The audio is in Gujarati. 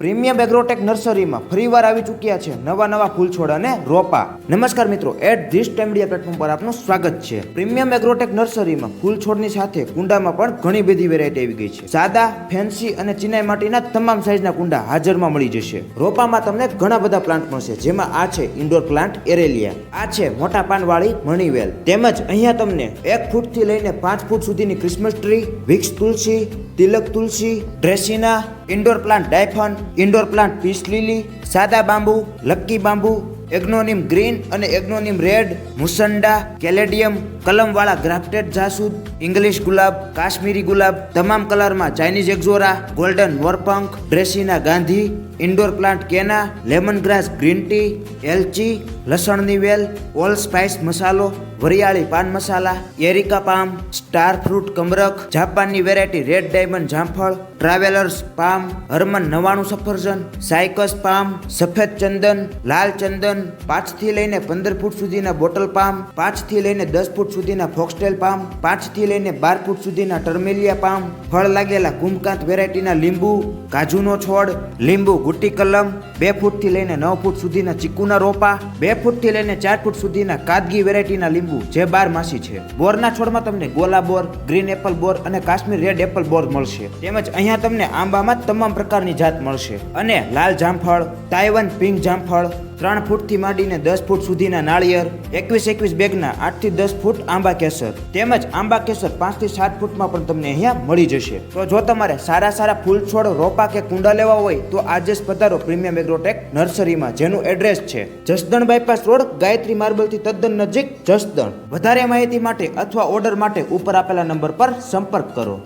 પ્રીમિયમ એગ્રોટેક નર્સરીમાં ફરીવાર આવી ચૂક્યા છે નવા નવા ફૂલ છોડ અને રોપા. નમસ્કાર મિત્રો, એટ ધીસ ટેમડીયા પ્લેટફોર્મ પર આપનું સ્વાગત છે. પ્રીમિયમ એગ્રોટેક નર્સરીમાં ફૂલ છોડની સાથે કુંડામાં પણ ઘણી બધી વેરાયટી આવી ગઈ છે. સાદા ફેન્સી અને ચિનાઈ માટીના તમામ સાઇઝના કુંડા હાજરમાં મળી જશે. રોપામાં તમને ઘણા બધા પ્લાન્ટ મળશે, જેમાં આ છે ઇન્ડોર પ્લાન્ટ એરેલિયા આ છે મોટા પાનવાળી મણીવેલ. તેમજ અહીંયા તમને એક ફૂટથી લઈને પાંચ ફૂટ સુધીની ક્રિસમસ ટ્રી વિક્સ તુલસી, તિલક તુલસી ડ્રેસિના ઇન્ડોર પ્લાન્ટ ડાયફન, ઇન્ડોર પ્લાન્ટ પીસ લીલી, સાદા bamboo, lucky bamboo, aglaonema green અને એગ્નોનિમ રેડ, મુસંડા, કેલેડિયમ, કલમવાળા ગ્રાફ્ટેડ જાસૂદ, ઇંગ્લિશ ગુલાબ, કાશ્મીરી ગુલાબ, તમામ કલરમાં Chinese ixora, golden મોરપંખ dracaena Gandhi, indoor plant canna lemon grass green tea, એલચી, લસણની વેલ ઓલ સ્પાઇસ મસાલો, વરિયાળી પાન મસાલા, એરિકા પામ, સ્ટાર ફ્રૂટ કમરક જાપાનની વેરાયટી રેડ ડાયમંડ જામફળ ટ્રાવેલર્સ પામ હરમન નવાણું સફરજન સાયકસ પામ સફેદ ચંદન, લાલ ચંદન પાંચથી લઈને પંદર ફૂટ સુધીના બોટલ પામ પાંચથી લઈને દસ ફૂટ સુધીના ફોક્સટેલ પામ પાંચથી લઈને બાર ફૂટ સુધીના ટર્મેલિયા પામ ફળ લાગેલા કુમકાંત વેરાયટીના લીંબુ, કાજુનો છોડ, લીંબુ ગુટ્ટી કલમ, બે ફૂટથી લઈને નવ ફૂટ સુધીના ચીકુના રોપા, બે ફૂટથી લઈને ચાર ફૂટ સુધીના કાદગી વેરાયટીના લીંબુ જે બાર માસી છે. બોરના છોડમાં તમને ગોલા બોર, ગ્રીન એપલ બોર અને કાશ્મીર રેડ એપલ બોર મળશે. તેમજ અહીંયા તમને આંબામાં તમામ પ્રકારની જાત મળશે. અને લાલ જામફળ તાઇવાન પિંક જામફળ, ત્રણ ફૂટથી માંડીને દસ ફૂટ સુધીના નાળિયેર, એકવીસ એકવીસ બેગના આઠથી દસ ફૂટ આંબા કેસર, તેમજ આંબા કેસર પાંચથી સાત ફૂટમાં પણ તમને અહીંયા મળી જશે. તો જો તમારે સારા સારા ફૂલ છોડ, રોપા કે કુંડા લેવા હોય, તો આજે જ પધારો પ્રીમિયમ એગ્રોટેક નર્સરીમાં, જેનું એડ્રેસ છે જસદણ બાયપાસ રોડ, ગાયત્રી માર્બલથી તદ્દન નજીક જસદણ. વધારે માહિતી માટે અથવા ઓર્ડર માટે ઉપર આપેલા નંબર પર સંપર્ક કરો.